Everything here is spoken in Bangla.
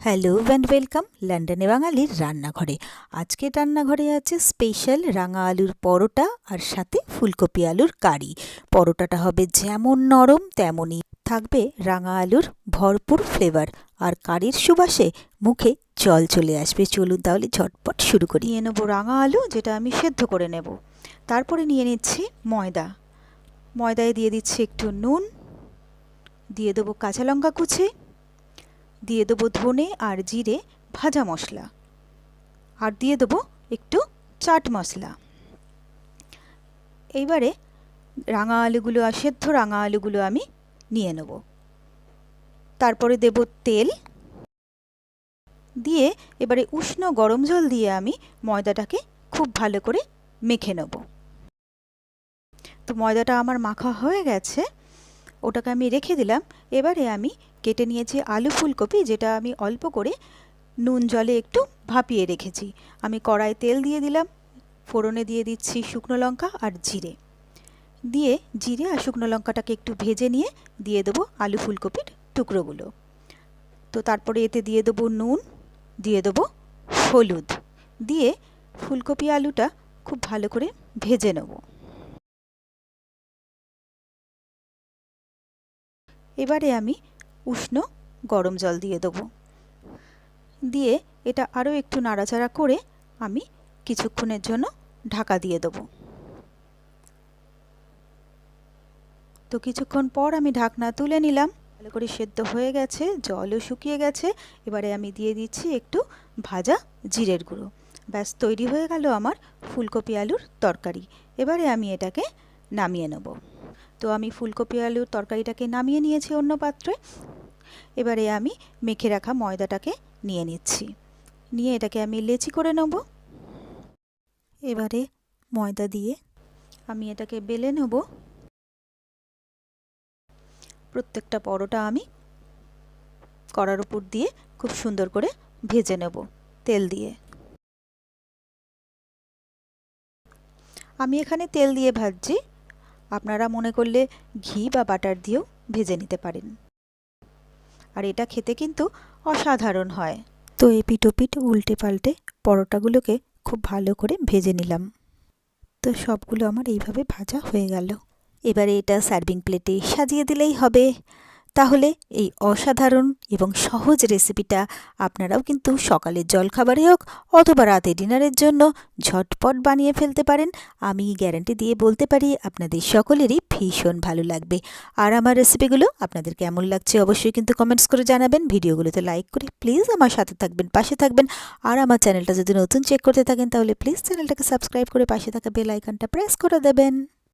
হ্যালো অ্যান্ড ওয়েলকাম লন্ডনে বাঙালির রান্নাঘরে আজকের রান্নাঘরে আছে স্পেশাল রাঙা আলুর পরোটা আর সাথে ফুলকপি আলুর কারি পরোটাটা হবে যেমন নরম তেমনই থাকবে রাঙা আলুর ভরপুর ফ্লেভার আর কারির সুবাসে মুখে জল চলে আসবে চলুন তাহলে ঝটপট শুরু করি। নিয়ে নেব রাঙা আলু, যেটা আমি সেদ্ধ করে নেব। তারপরে নিয়ে নিচ্ছি ময়দা। ময়দায় দিয়ে দিচ্ছি একটু নুন, দিয়ে দেবো কাঁচা লঙ্কা কুচি দিয়ে দেবো ধনে আর জিরে ভাজা মশলা। আর দিয়ে দেবো একটু চাট মশলা। এইবারে রাঙা আলুগুলো আর সেদ্ধ রাঙা আলুগুলো আমি নিয়ে নেব। তারপরে দেব তেল। দিয়ে এবারে উষ্ণ গরম জল দিয়ে আমি ময়দাটাকে খুব ভালো করে মেখে নেব। তো ময়দাটা আমার মাখা হয়ে গেছে, ওটাকে আমি রেখে দিলাম। এবারে আমি কেটে নিয়েছি আলু ফুলকপি, যেটা আমি অল্প করে নুন জলে একটু ভাপিয়ে রেখেছি। আমি কড়াই তেল দিয়ে দিলাম, ফোড়নে দিয়ে দিচ্ছি শুকনো লঙ্কা আর জিরে। দিয়ে জিরে আর শুকনো লঙ্কাটাকে একটু ভেজে নিয়ে দিয়ে দেবো আলু ফুলকপির টুকরোগুলো। তো তারপরে এতে দিয়ে দেবো নুন, দিয়ে দেবো হলুদ। দিয়ে ফুলকপি আলুটা খুব ভালো করে ভেজে নেব। এবারে আমি উষ্ণ গরম জল দিয়ে দেবো। দিয়ে এটা আরও একটু নাড়াচাড়া করে আমি কিছুক্ষণের জন্য ঢাকা দিয়ে দেবো। তো কিছুক্ষণ পর আমি ঢাকনা তুলে নিলাম। ভালো করে সেদ্ধ হয়ে গেছে, জলও শুকিয়ে গেছে। এবারে আমি দিয়ে দিচ্ছি একটু ভাজা জিরের গুঁড়ো। ব্যাস, তৈরি হয়ে গেল আমার ফুলকপি আলুর তরকারি। এবারে আমি এটাকে নামিয়ে নেব। তো আমি ফুলকপি আলুর তরকারিটাকে নামিয়ে নিয়েছি অন্য পাত্রে। এবারে আমি মেখে রাখা ময়দাটাকে নিয়ে নিচ্ছি। নিয়ে এটাকে আমি লেচি করে নেব। এবারে ময়দা দিয়ে আমি এটাকে বেলে নেব। প্রত্যেকটা পরোটা আমি কড়ার উপর দিয়ে খুব সুন্দর করে ভেজে নেব তেল দিয়ে। আমি এখানে তেল দিয়ে ভাজছি। আপনারা মনে করলে ঘি বা বাটার দিয়েও ভেজে নিতে পারেন। আর এটা খেতে কিন্তু অসাধারণ হয়। তো এপিটোপিট উল্টে পাল্টে পরোটাগুলোকে খুব ভালো করে ভেজে নিলাম। তো সবগুলো আমার এইভাবে ভাজা হয়ে গেল। এবারে এটা সার্ভিং প্লেটে সাজিয়ে দিলেই হবে। তাহলে এই অসাধারণ এবং সহজ রেসিপিটা আপনারাও কিন্তু সকালের জলখাবারে হোক অথবা রাতে ডিনারের জন্য ঝটপট বানিয়ে ফেলতে পারেন। আমি গ্যারান্টি দিয়ে বলতে পারি আপনাদের সকলেরই ভীষণ ভালো লাগবে। আর আমার রেসিপিগুলো আপনাদের কেমন লাগছে অবশ্যই কিন্তু কমেন্টস করে জানাবেন। ভিডিওগুলোতে লাইক করে প্লিজ আমার সাথে থাকবেন, পাশে থাকবেন। আর আমার চ্যানেলটা যদি নতুন চেক করতে থাকেন তাহলে প্লিজ চ্যানেলটাকে সাবস্ক্রাইব করে পাশে থাকা বেল আইকনটা প্রেস করে দেবেন।